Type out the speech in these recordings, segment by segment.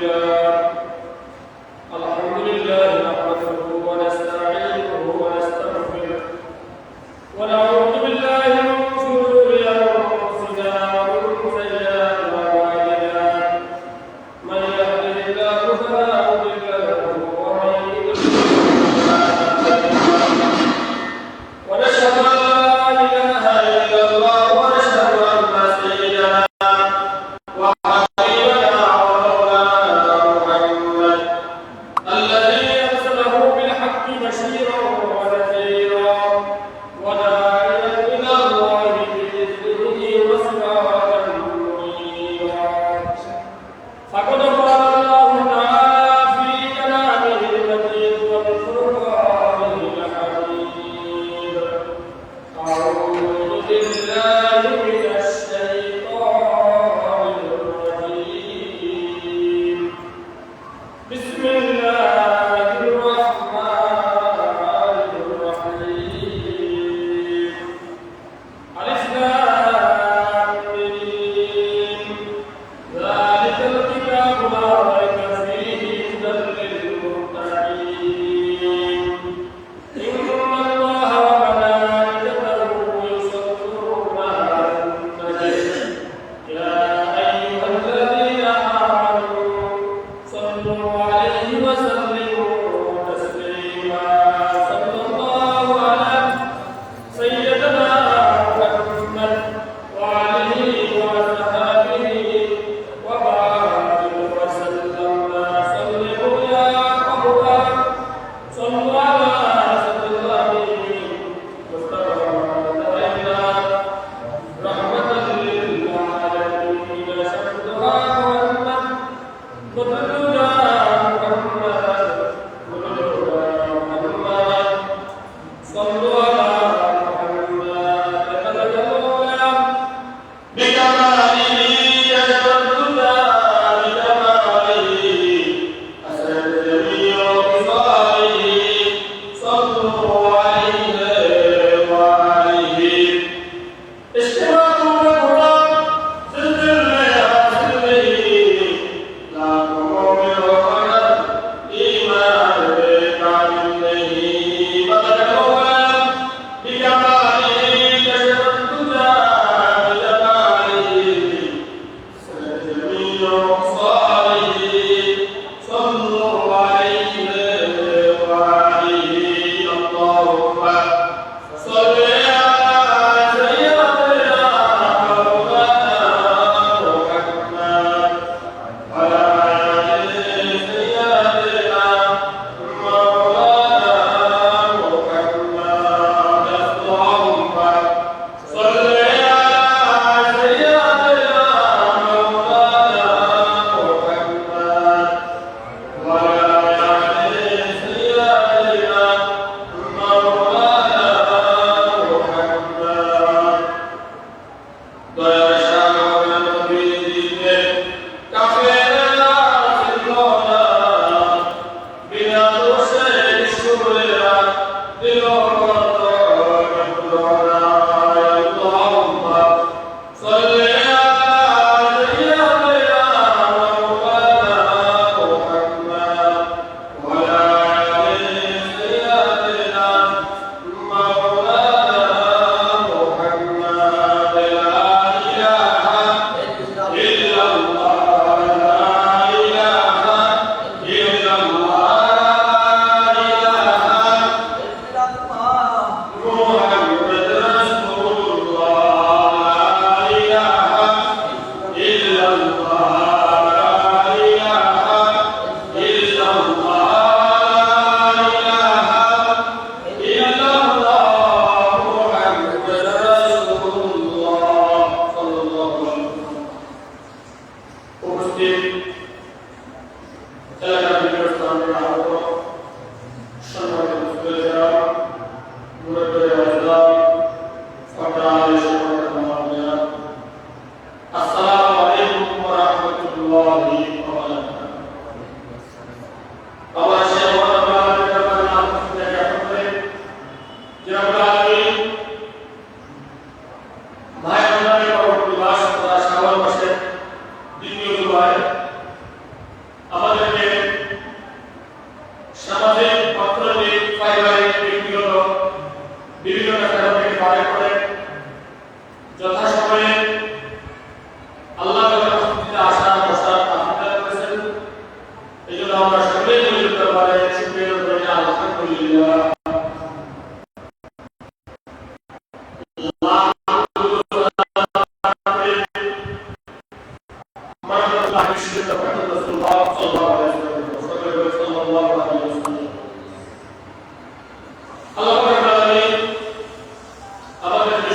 Hallelujah.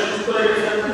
সুস্থ রেখেছেন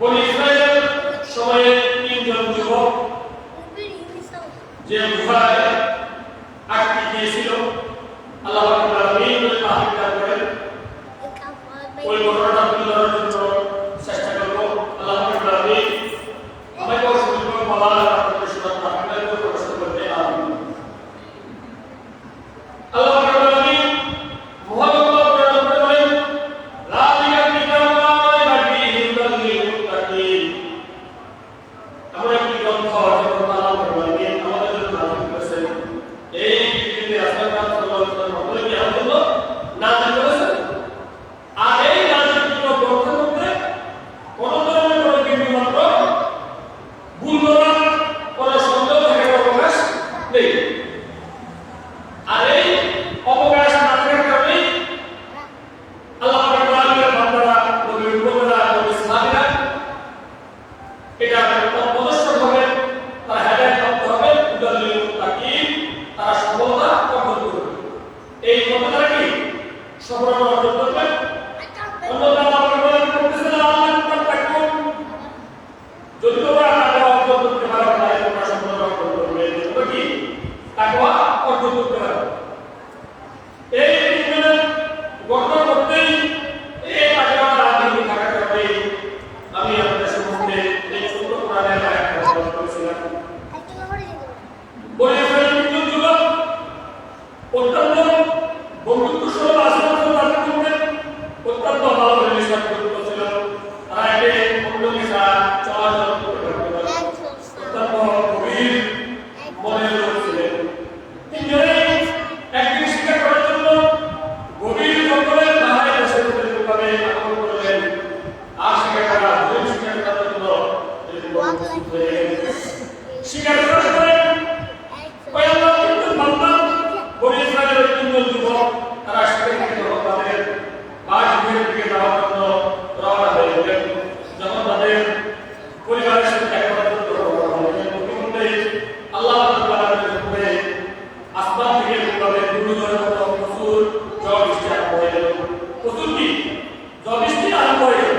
我离开，少爷命令我，剪彩。প্রয়োজন ওষুধটি যথেষ্ট আরও প্রয়োজন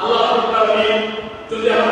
আল্লাহ যদি আমাদের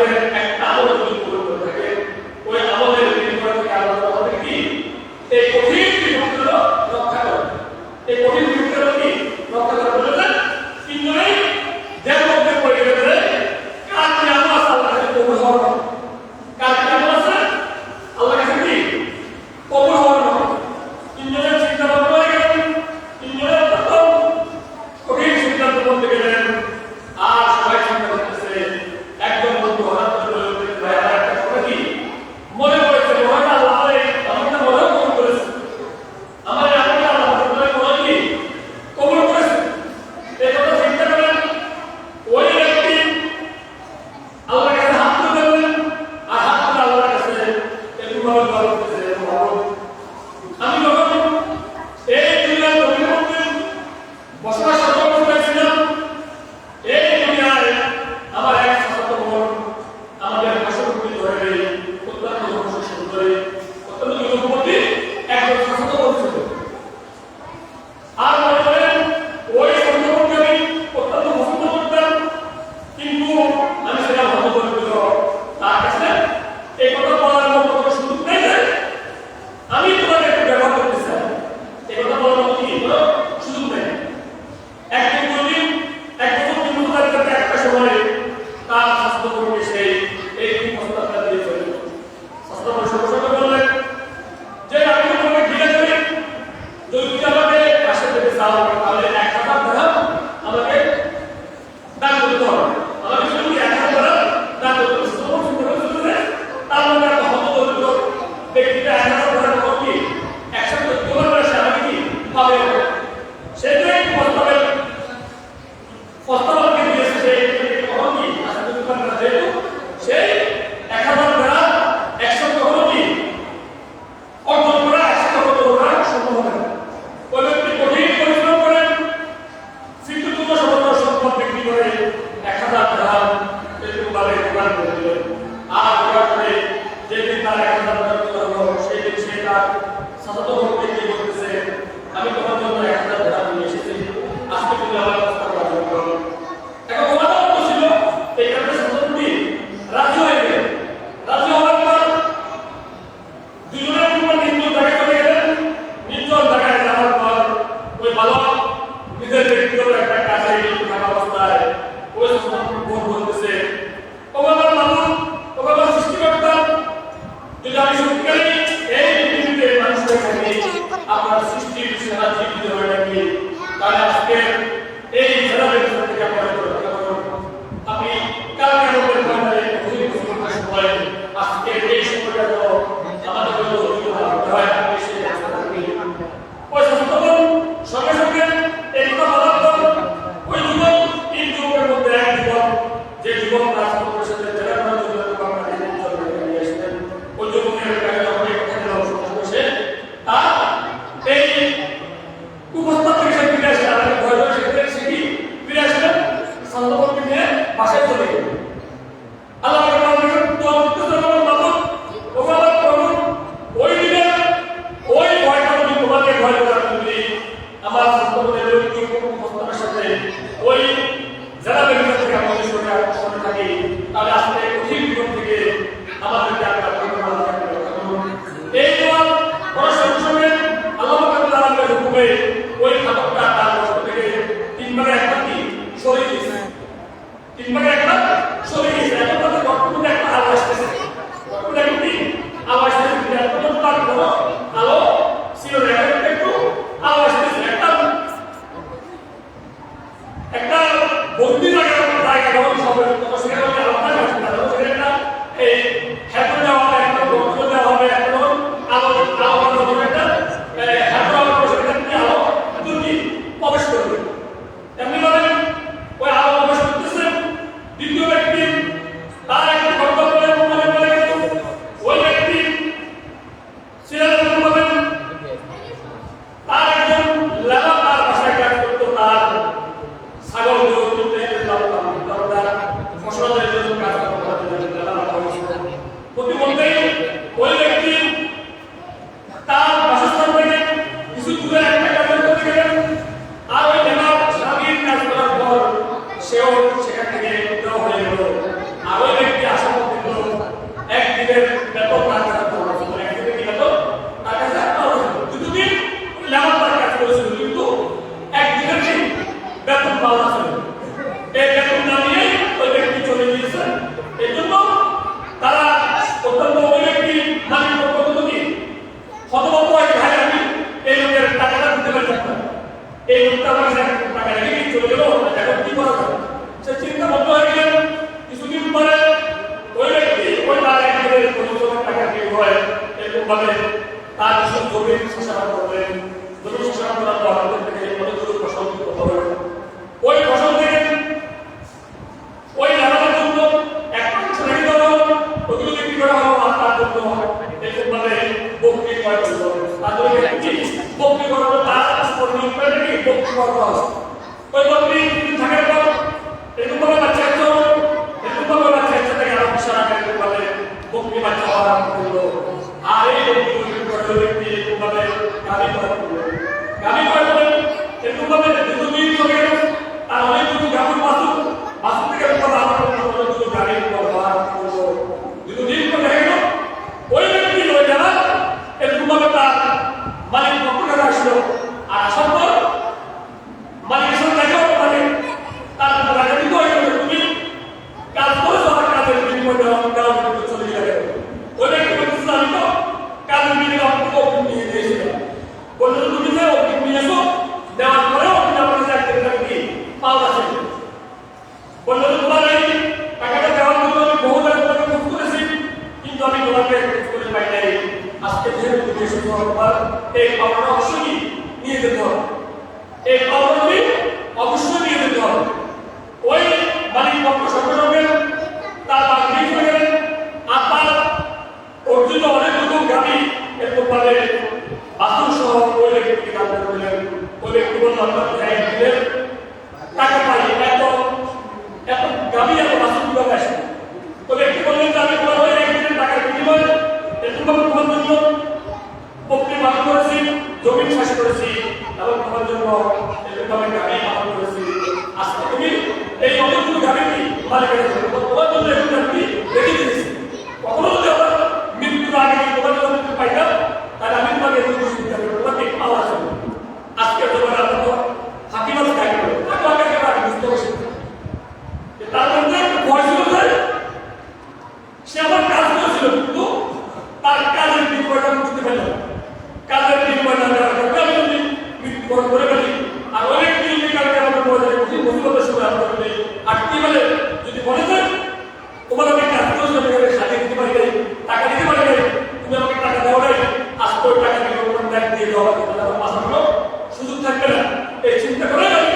সুযোগ থাকবে না। এই চিন্তা করে আমি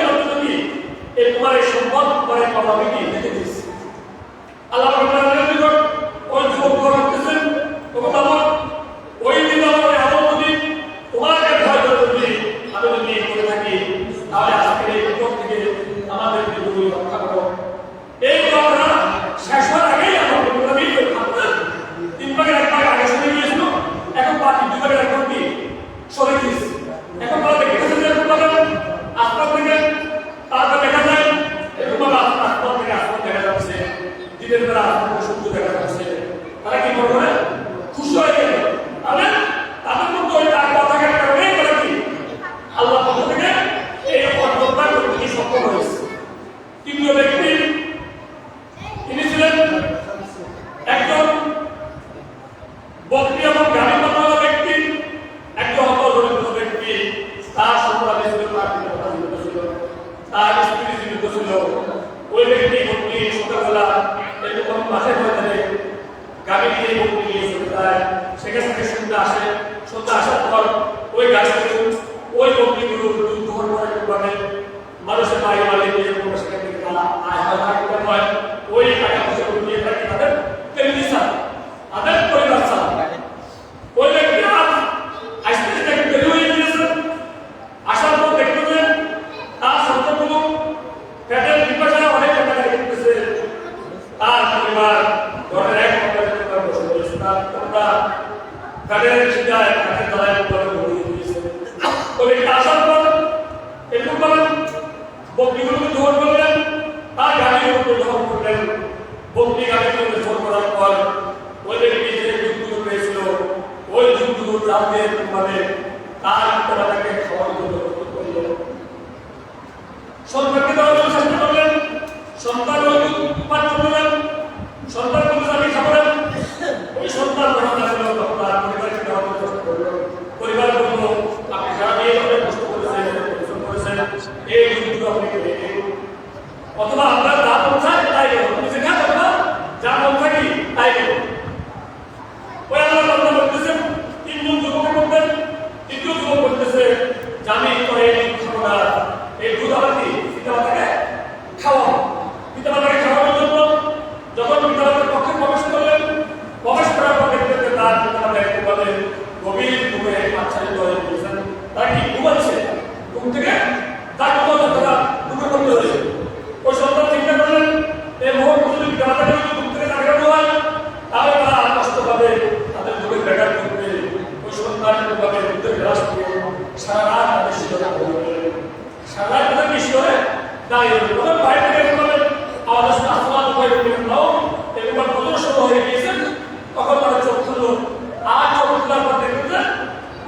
এই তোমার এই সম্পদ তোমার এই পাওয়া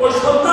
ওই সব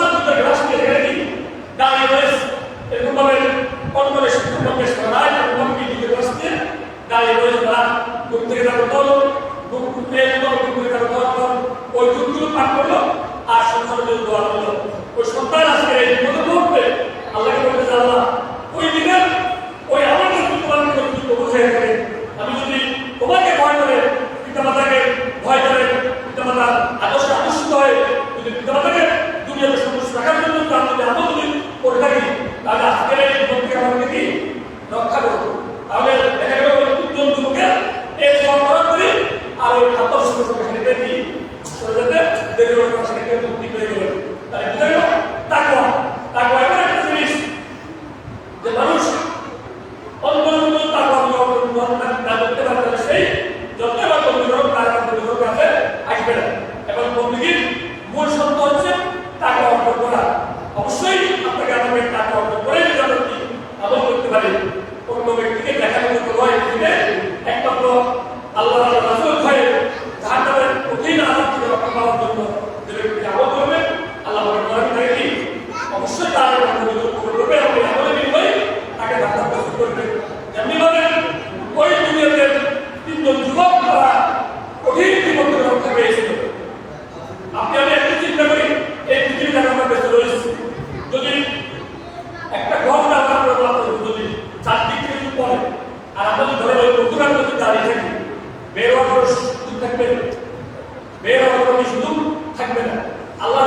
যদি ধরে ওই বন্ধুরা যদি দাঁড়িয়ে থাকি বের হওয়ার সুযোগ থাকবে না। হওয়ার কোনো সুযোগ থাকবে না। আল্লাহ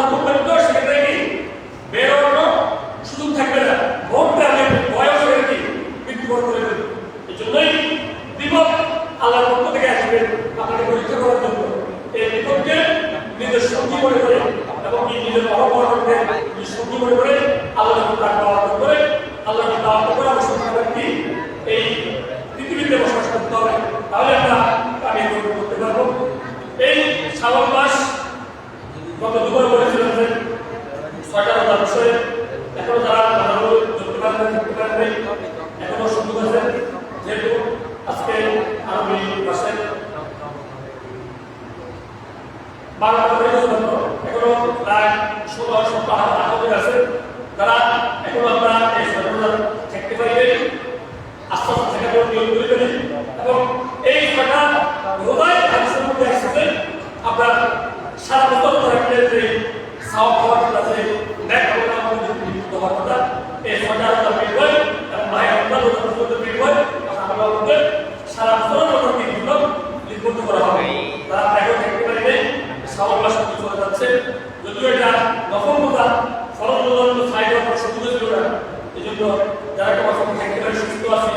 বাংলাদেশের জন্য প্রায় ষোলো সতেরো তারা এখনও আমরা এই সচেতনতা থাকতে পারি আস্তে থেকে এবং এই কথা রোদায় হাদিসের মধ্যে সারা বছর থাকলে যে সাও খাওয়ার কথা যে ব্যাগ হওয়ার মধ্যে নিযুক্ত হওয়ার কথা, এই সরকার বিনিময় এবং মায়ের অন্যান্য বিনিময় আমরা বলতে সারা বছর নিবন্ধ করা হবে। তারা এখন সাওয়াল্লাহ শুরু করে যাচ্ছে, যদিও এটা নকল কথা, ফরজ সাইড অফ সুযোগ এই জন্য যারা তোমার সুস্থ আছে।